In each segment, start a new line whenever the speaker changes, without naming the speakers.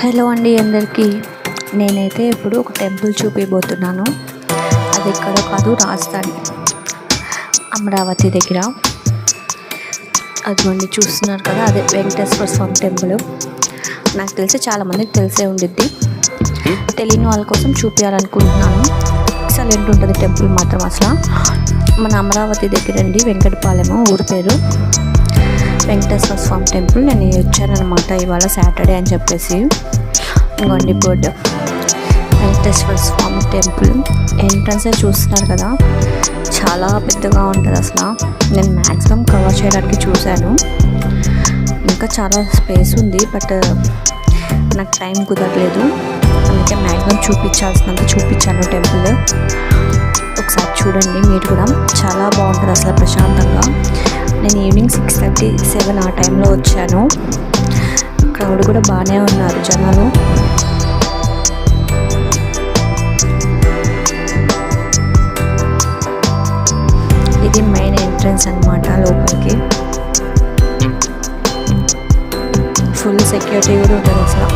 Hello అండి అందరికీ. నేనైతే ఇప్పుడు ఒక టెంపుల్ చూపిపోతున్నాను అది ఎక్కడో కాదు రాజధాని. అమరావతి దగ్గర. అదిగోండి చూస్తున్నారు కదా అదే వెంకటేశ్వర స్వామి టెంపుల్. నాకు తెలిసి చాలామందికి తెలిసే ఉండిద్ది. తెలియని వాళ్ళ కోసం చూపించాలనుకుంటున్నాను ఎక్సలెంట్ ఉంటుంది టెంపుల్ మాత్రం అసలు. మన అమరావతి దగ్గర అండి వెంకటపాలెము ఊరి పేరు. వెంకటేశ్వర స్వామి టెంపుల్. నేను వచ్చానమాట ఇవాళ సాటర్డే అని చెప్పేసి. ఇంకోండి వెంకటేశ్వర స్వామి టెంపుల్ ఎంట్రన్సే చూస్తున్నారు కదా. చాలా పెద్దగా ఉంటుంది అసలు. నేను మ్యాక్సిమం కవర్ చేయడానికి చూశాను. ఇంకా చాలా స్పేస్ ఉంది బట్ నాకు టైం కుదరలేదు. అందుకే మ్యాక్సిమం చూపించాల్సినంత చూపించాను టెంపుల్. ఒకసారి చూడండి మీరు కూడా. చాలా బాగుంటుంది అసలు ప్రశాంతంగా. నేను ఈవినింగ్ సిక్స్ థర్టీ సెవెన్ ఆ టైంలో వచ్చాను. క్రౌడ్ కూడా బాగానే ఉన్నారు జనాలు. ఇది మెయిన్ ఎంట్రన్స్ అనమాట లోపలికి. ఫుల్ సెక్యూరిటీ కూడా ఉంటుంది అసలు.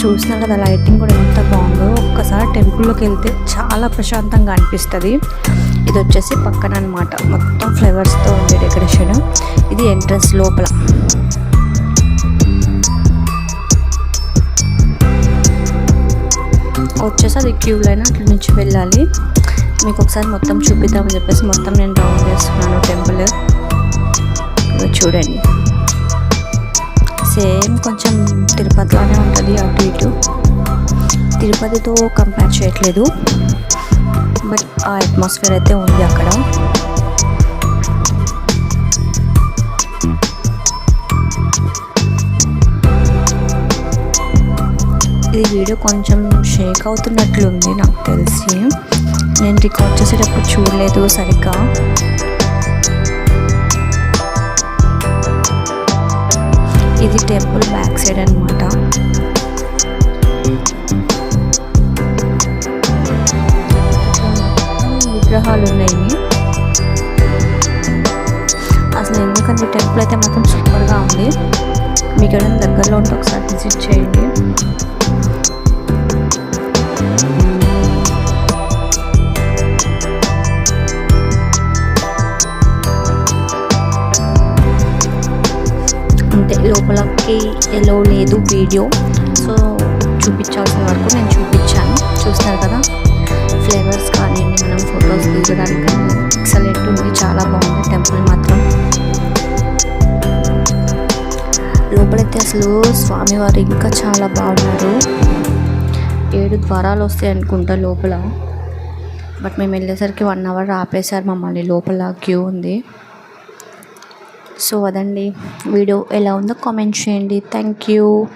చూసినా కదా లైటింగ్ కూడా ఎంత బాగుందో. ఒక్కసారి టెంపుల్లోకి వెళ్తే చాలా ప్రశాంతంగా అనిపిస్తుంది. ఇది వచ్చేసి పక్కన అనమాట మొత్తం ఫ్లేవర్స్తో ఉండే డెకరేషన్ ఇది ఎంట్రన్స్ లోపల. వచ్చేసి అది క్యూ లైన్ అట్ల నుంచి వెళ్ళాలి. మీకు ఒకసారి మొత్తం చూపిద్దామని చెప్పేసి మొత్తం నేను రౌండ్ చేస్తున్నాను టెంపుల్ చూడండి. సేమ్ కొంచెం తిరుపతిలోనే ఉంటుంది అటు ఇటు. తిరుపతితో కంపేర్ చేయట్లేదు. బట్ ఆ అట్మాస్ఫియర్ అయితే ఉంది అక్కడ. ఈ వీడియో కొంచెం షేక్ అవుతున్నట్లుంది నాకు తెలిసి. నేను రికార్డ్ చేసేటప్పుడు చూడలేదు సరిగ్గా. ఇది టెంపుల్ బ్యాక్ సైడ్ అనమాట విగ్రహాలు ఉన్నాయి అసలు ఎందుకంటే టెంపుల్ అయితే మాత్రం సూపర్గా ఉంది. మీకు ఎవరైనా దగ్గరలో ఉంటే ఒకసారి విజిట్ చేయండి. అంతే లోపలకి ఎలో లేదు వీడియో సో చూపించాల్సిన వరకు నేను చూపించాను. చూస్తారు కదా? ఫ్లేవర్స్ కానివ్వండి మనం ఫోటో దిగడానికి ఎక్సలెంట్ ఉంది? చాలా బాగుంది. టెంపుల్ మాత్రం. లోపలైతే అసలు స్వామివారు ఇంకా చాలా బాగున్నారు. ఏడు ద్వారాలు వస్తాయి అనుకుంటా లోపల. బట్ మేము వెళ్ళేసరికి వన్ అవర్ ఆపేశారు మమ్మల్ని. లోపల క్యూ ఉంది. సో అదండి. వీడియో ఎలా ఉందో కామెంట్ చేయండి. Thank you.